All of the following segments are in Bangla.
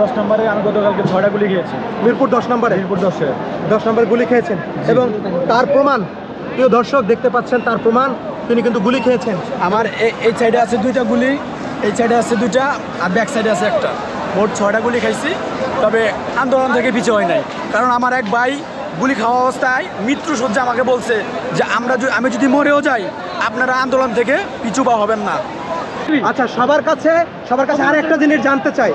দশ নম্বরে আমি গতকালকে ছয়টা গুলি খেয়েছি। মিরপুর দশ নম্বরে? মিরপুর দশে। দশ নম্বর গুলি খেয়েছেন এবং তার প্রমাণ প্রিয় দর্শক দেখতে পাচ্ছেন তার প্রমাণ তিনি কিন্তু গুলি খেয়েছেন। আমার এই সাইডে আছে দুইটা গুলি এই সাইডে আছে দুইটা আর ব্যাক সাইডে আছে একটা। মোট ছয়টা গুলি খাইছি তবে আন্দোলন থেকে পিছু হয় নাই। কারণ আমার এক ভাই গুলি খাওয়া অবস্থায় মৃত্যু সজ্জা আমাকে বলছে যে আমরা যদি আমি যদি মরেও যাই আপনারা আন্দোলন থেকে পিছু বা হবেন না। আচ্ছা সবার কাছে সবার কাছে আর একটা জিনিস জানতে চাই।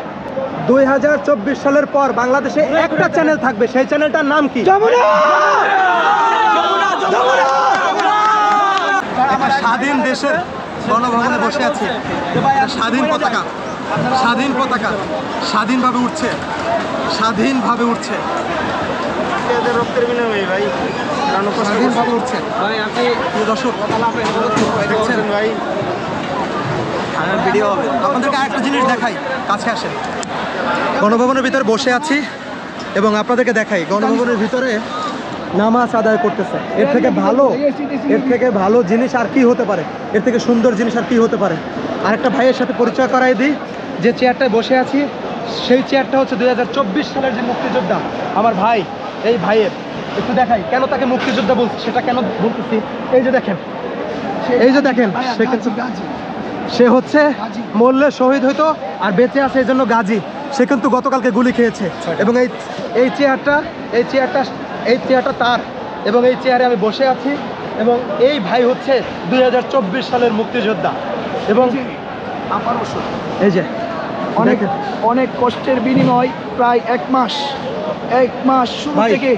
দুই হাজার চব্বিশ সালের পর বাংলাদেশে একটা চ্যানেল থাকবে। সেই চ্যানেলটার নাম কি? স্বাধীন দেশের গণভবনে বসে আছে। একটা স্বাধীন পতাকা স্বাধীন পতাকা স্বাধীনভাবে উঠছে স্বাধীনভাবে উঠছে। স্বাধীনভাবে উঠছে। দর্শক দেখছেন? ভিডিও হবে আপনাদেরকে আরেকটা জিনিস দেখাই কাছে আসেন। গণভবনের ভিতরে বসে আছি এবং আপনাদেরকে দেখাই, গণভবনের ভিতরে নামাজ আদায় করতেছে। এর থেকে ভালো, এর থেকে ভালো জিনিস আর কি হতে পারে? এর থেকে সুন্দর জিনিস আর কি হতে পারে? আরেকটা ভাইয়ের সাথে পরিচয় করাই দিই। যে চেয়ারটায় বসে আছি, সেই চেয়ারটা হচ্ছে দু হাজার চব্বিশ সালের যে মুক্তিযোদ্ধা। আমার ভাই, এই ভাইয়ের। একটু দেখাই, কেন তাকে মুক্তিযোদ্ধা বলছি? সেটা কেন বলতেছি? এই যে দেখেন, এই যে দেখেন, সে হচ্ছে মরলে শহীদ হইতো আর বেঁচে আছে, এই জন্য গাজী। সে কিন্তু গতকালকে গুলি খেয়েছে। এবং এই এই চেয়ারটা এই চেয়ারটা এই চেয়ারটা তার। এবং এই চেয়ারে আমি বসে আছি। এবং এই ভাই হচ্ছে দুই হাজার চব্বিশ সালের মুক্তিযোদ্ধা। এবং এই যে অনেক অনেক কষ্টের বিনিময় প্রায় এক মাস এক মাস শুরু থেকে।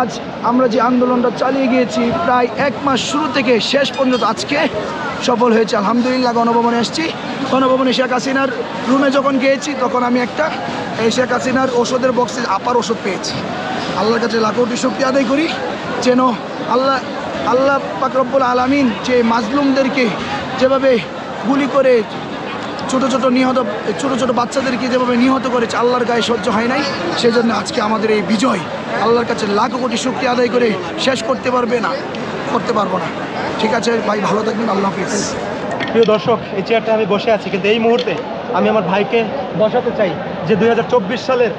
আজ আমরা যে আন্দোলনটা চালিয়ে গিয়েছি, প্রায় এক মাস শুরু থেকে শেষ পর্যন্ত আজকে সফল হয়েছে। আলহামদুলিল্লাহ, গণভবনে এসেছি। গণভবনে শেখ হাসিনার রুমে যখন গিয়েছি, তখন আমি একটা, এই শেখ হাসিনার ওষুধের বক্সে আপার ওষুধ পেয়েছি। আল্লাহর কাছে লাখোটি শক্তি আদায় করি। যেন আল্লাহ আল্লাহ পাকরব্বুল আলামিন যে মাজলুমদেরকে যেভাবে গুলি করে ছোট ছোট নিহত ছোট ছোট বাচ্চাদেরকে যেভাবে নিহত করেছে, আল্লাহর গায়ে সহ্য হয় নাই, সেজন্য আজকে আমাদের এই বিজয়, আল্লাহর কাছে লাখ কোটি শক্তি আদায় করে শেষ করতে পারবে না, করতে পারব না। ঠিক আছে, ভাই, ভালো থাকবেন, আল্লাহ হাফিজ। প্রিয় দর্শক, এই চেয়ারটা আমি বসে আছি, কিন্তু এই মুহূর্তে আমি আমার ভাইকে বসাতে চাই, যে দুই হাজার চব্বিশ সালের,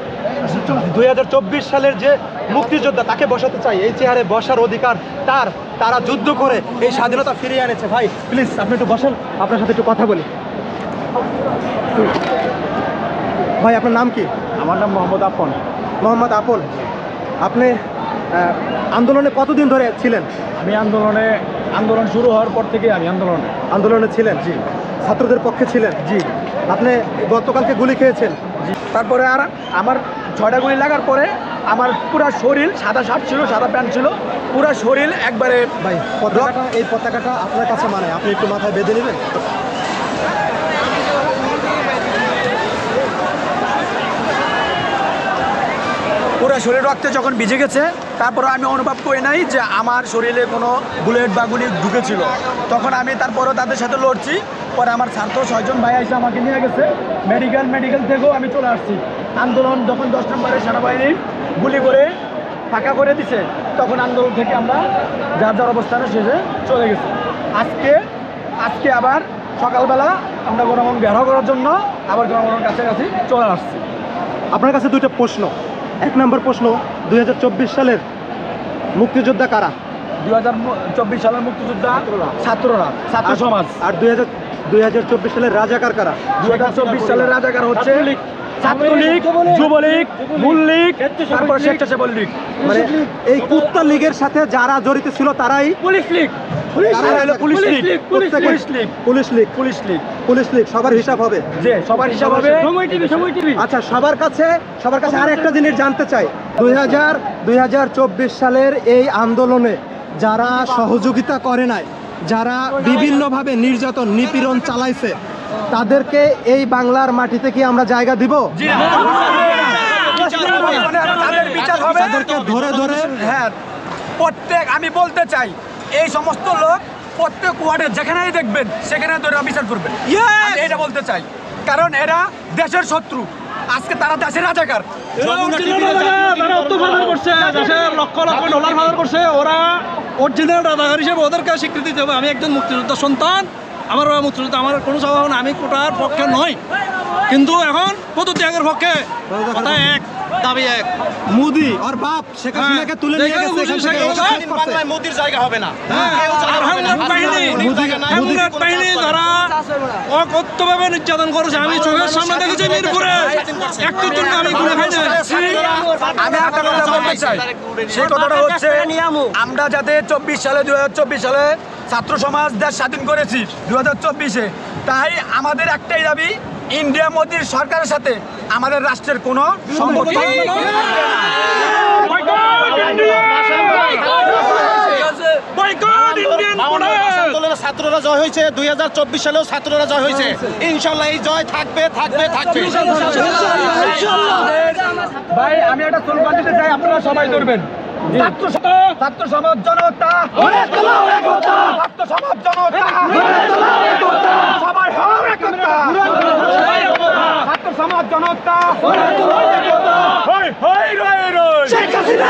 দুই হাজার চব্বিশ সালের যে মুক্তিযোদ্ধা, তাকে বসাতে চাই। এই চেয়ারে বসার অধিকার তার, তারা যুদ্ধ করে এই স্বাধীনতা ফিরিয়ে এনেছে। ভাই প্লিজ আপনি একটু বসেন, আপনার সাথে একটু কথা বলি। ভাই আপনার নাম কি? আমার নাম মোহাম্মদ আপন। মোহাম্মদ আপন। আপনি আন্দোলনে কতদিন ধরে ছিলেন? আমি আন্দোলনে আন্দোলন শুরু হওয়ার পর থেকে আমি আন্দোলনে। আন্দোলনে ছিলেন? জি। ছাত্রদের পক্ষে ছিলেন? জি। আপনি গতকালকে গুলি খেয়েছেন? তারপরে আর আমার ছয়টা গুলি লাগার পরে আমার পুরা শরীর সাদা শার্ট ছিল সাদা প্যান্ট ছিল পুরা শরীর একবারে ভাই পতাকাটা এই পতাকাটা আপনার কাছে মানে আপনি একটু মাথায় বেঁধে নেবেন? পুরো শরীর রক্তে যখন ভিজে গেছে তারপর আমি অনুভব করি নাই যে আমার শরীরে কোনো বুলেট বা গুলি ঢুকেছিল। তখন আমি তারপরও তাদের সাথে লড়ছি। পরে আমার ছাত্র ছয়জন ভাই এসে আমাকে নিয়ে গেছে। মেডিকেল মেডিকেল থেকেও আমি চলে আসছি। আন্দোলন যখন দশ নম্বরে সেনাবাহিনী গুলি করে ফাঁকা করে দিছে, তখন আন্দোলন থেকে আমরা যার যার অবস্থানে শেষে চলে গেছি। আজকে আজকে আবার সকালবেলা আমরা গণভবন বের করার জন্য আবার গণভবনের কাছাকাছি চলে আসছি। আপনার কাছে দুইটা প্রশ্ন। এক নম্বর প্রশ্ন দু হাজার চব্বিশ সালের মুক্তিযোদ্ধা কারা? দুই হাজার চব্বিশ সালের মুক্তিযোদ্ধা ছাত্ররা ছাত্র সমাজ। আর দুই হাজার সালের রাজাকার কারা? দুই চব্বিশ সালের রাজাকার হচ্ছে ছাত্রলীগ। যুবলীগ মূললীগ তারপর স্বেচ্ছাসেবক লীগ। মানে এই কুত্তা লীগের সাথে যারা জড়িত ছিল তারাই police league. Police league police league. Police league. Police league. সবার হিসাব হবে। যে সবার হিসাব হবে। সময় টিভি সময় টিভি। আচ্ছা সবার কাছে সবার কাছে আর একটা জিনিস জানতে চাই। দুই হাজার দুই হাজার চব্বিশ সালের এই আন্দোলনে যারা সহযোগিতা করে নাই যারা বিভিন্নভাবে নির্যাতন নিপীড়ন চালাইছে তাদেরকে এই বাংলার মাটিতে কি আমরা জায়গা দিব। তাদেরকে ধরে ধরে হ্যাঁ প্রত্যেক আমি বলতে চাই এই সমস্ত লোক প্রত্যেক ওয়ার্ডে যেখানেই দেখবেন সেখানে ধরে বিচার করবেন এটা বলতে চাই। কারণ এরা দেশের শত্রু। আজকে তারা দেশের রাজাকার। লক্ষ লক্ষ ডলার ফাদার করছে ওরা অরিজিনাল রাজাকার হিসেবে ওদেরকে স্বীকৃতি দেবে। আমি একজন মুক্তিযোদ্ধা সন্তান আমার বাবা মুক্তিযোদ্ধা আমার কোনো স্বভাব না আমি কোটার পক্ষে নয় কিন্তু এখন পদত্যাগের পক্ষে কথা এক। দাবি এক। মোদি আর বাপ শেখ হ্যাঁ, হাসিনাকে তুলে নিয়ে গেছে এখান থেকে। বাংলায় মোদির জায়গা হবে না। বাহিনী নির্যাতন করেছে। আমি চোখের সামনে দেখেছি মিরপুরে। একটুর জন্য আমি গুলে খাই আমি একটা কথা বলতে চাই। সেই কথাটা হচ্ছে আমরা যাতে চব্বিশ সালে দুই হাজার চব্বিশ সালে ছাত্র সমাজ দেশ স্বাধীন করেছি দু হাজার চব্বিশে। তাই আমাদের একটাই দাবি ইন্ডিয়া মোদীর সরকারের সাথে আমাদের রাষ্ট্রের কোনো সম্পর্ক নেই। বয়কট ইন্ডিয়ান প্রোডাক্ট আন্দোলনের ছাত্ররা জয় হয়েছে। দুই হাজার চব্বিশ সালেও ছাত্ররা জয় হয়েছে। ইনশাল্লাহ এই জয় থাকবে থাকবে থাকবে। ভাই আমি একটা চাই আপনারা সবাই ধরবেন। ছাত্র ছাত্র সমাজ জনতা। ছাত্র সমাজ জনতা। সবাই হও একতা ছাত্র সমাজ জনতা। শেখ হাসিনা